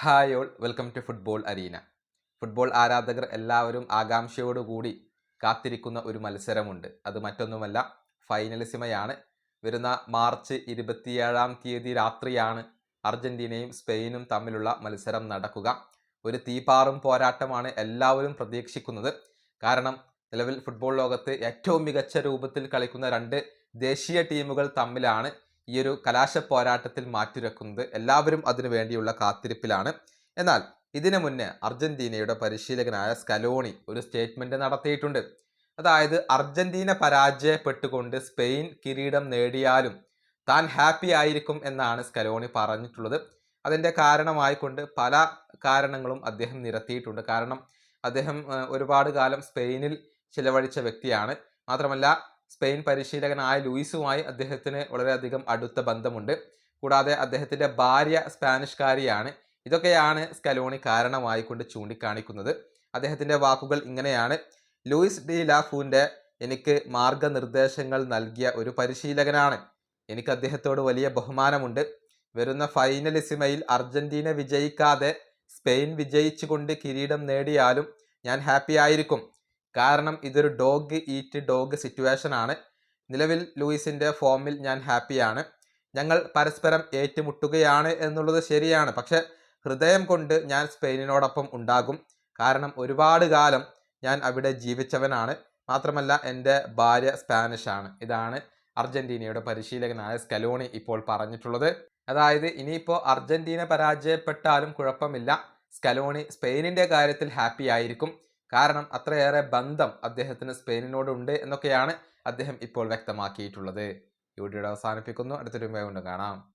Hi all welcome to football arena. Football ആരാധകർ എല്ലാവരും ആകാംക്ഷയോടുകൂടി കാത്തിരിക്കുന്ന ഒരു മത്സരമുണ്ട്. അത് മറ്റൊന്നുമല്ല ഫൈനലിസിമയാണ് വരുന്ന മാർച്ച് ഇരുപത്തിയേഴാം തീയതി രാത്രിയാണ് അർജന്റീനയും സ്പെയിനും തമ്മിലുള്ള മത്സരം നടക്കുക. ഒരു തീപാറും പോരാട്ടമാണ് എല്ലാവരും പ്രതീക്ഷിക്കുന്നത്. കാരണം നിലവിൽ ഫുട്ബോൾ ലോകത്ത് ഏറ്റവും മികച്ച രൂപത്തിൽ കളിക്കുന്ന രണ്ട് ദേശീയ ടീമുകൾ തമ്മിലാണ് ഈ ഒരു കലാശ പോരാട്ടത്തിൽ മാറ്റുരക്കുന്നത് എല്ലാവരും അതിനു വേണ്ടിയുള്ള കാത്തിരിപ്പിലാണ്. എന്നാൽ ഇതിനു മുന്നേ അർജന്റീനയുടെ പരിശീലകനായ സ്കലോണി ഒരു സ്റ്റേറ്റ്മെന്റ് നടത്തിയിട്ടുണ്ട്. അതായത് അർജന്റീന പരാജയപ്പെട്ടുകൊണ്ട് സ്പെയിൻ കിരീടം നേടിയാലും താൻ ഹാപ്പി ആയിരിക്കും എന്നാണ് സ്കലോണി പറഞ്ഞിട്ടുള്ളത്. അതിന്റെ കാരണമായിക്കൊണ്ട് പല കാരണങ്ങളും അദ്ദേഹം നിരത്തിയിട്ടുണ്ട്. കാരണം അദ്ദേഹം ഒരുപാട് കാലം സ്പെയിനിൽ ചിലവഴിച്ച വ്യക്തിയാണ്. മാത്രമല്ല സ്പെയിൻ പരിശീലകനായ ലൂയിസുമായി അദ്ദേഹത്തിന് വളരെയധികം അടുത്ത ബന്ധമുണ്ട്. കൂടാതെ അദ്ദേഹത്തിന്റെ ഭാര്യ സ്പാനിഷ്കാരിയാണ്. ഇതൊക്കെയാണ് സ്കലോണി കാരണമായിക്കൊണ്ട് ചൂണ്ടിക്കാണിക്കുന്നത്. അദ്ദേഹത്തിന്റെ വാക്കുകൾ ഇങ്ങനെയാണ്. ലൂയിസ് ഡി ലാഫുവിന്റെ എനിക്ക് മാർഗനിർദ്ദേശങ്ങൾ നൽകിയ ഒരു പരിശീലകനാണ്. എനിക്ക് അദ്ദേഹത്തോട് വലിയ ബഹുമാനമുണ്ട്. വരുന്ന ഫൈനലിസിമയിൽ അർജന്റീന വിജയിക്കാതെ സ്പെയിൻ വിജയിച്ചുകൊണ്ട് കിരീടം നേടിയാലും ഞാൻ ഹാപ്പി ആയിരിക്കും. കാരണം ഇതൊരു ഡോഗ് ഈറ്റ് ഡോഗ് സിറ്റുവേഷൻ ആണ്. നിലവിൽ ലൂയിസിന്റെ ഫോമിൽ ഞാൻ ഹാപ്പിയാണ് ഞങ്ങൾ പരസ്പരം ഏറ്റുമുട്ടുകയാണ് എന്നുള്ളത് ശരിയാണ്. പക്ഷേ ഹൃദയം കൊണ്ട് ഞാൻ സ്പെയിനിനോടൊപ്പം ഉണ്ടാകും. കാരണം ഒരുപാട് കാലം ഞാൻ അവിടെ ജീവിച്ചവനാണ്. മാത്രമല്ല എന്റെ ഭാര്യ സ്പാനിഷ് ആണ്. ഇതാണ് അർജന്റീനയുടെ പരിശീലകനായ സ്കലോണി ഇപ്പോൾ പറഞ്ഞിട്ടുള്ളത്. അതായത് ഇനിയിപ്പോൾ അർജന്റീന പരാജയപ്പെട്ടാലും കുഴപ്പമില്ല. സ്കലോണി സ്പെയിനിന്റെ കാര്യത്തിൽ ഹാപ്പി ആയിരിക്കും. കാരണം അത്രയേറെ ബന്ധം അദ്ദേഹത്തിന് സ്പെയിനിനോട് ഉണ്ട് എന്നൊക്കെയാണ് അദ്ദേഹം ഇപ്പോൾ വ്യക്തമാക്കിയിട്ടുള്ളത്. ഈ വീഡിയോ അവസാനിപ്പിക്കുന്നു. അടുത്തൊരു വീഡിയോ കൊണ്ട് കാണാം.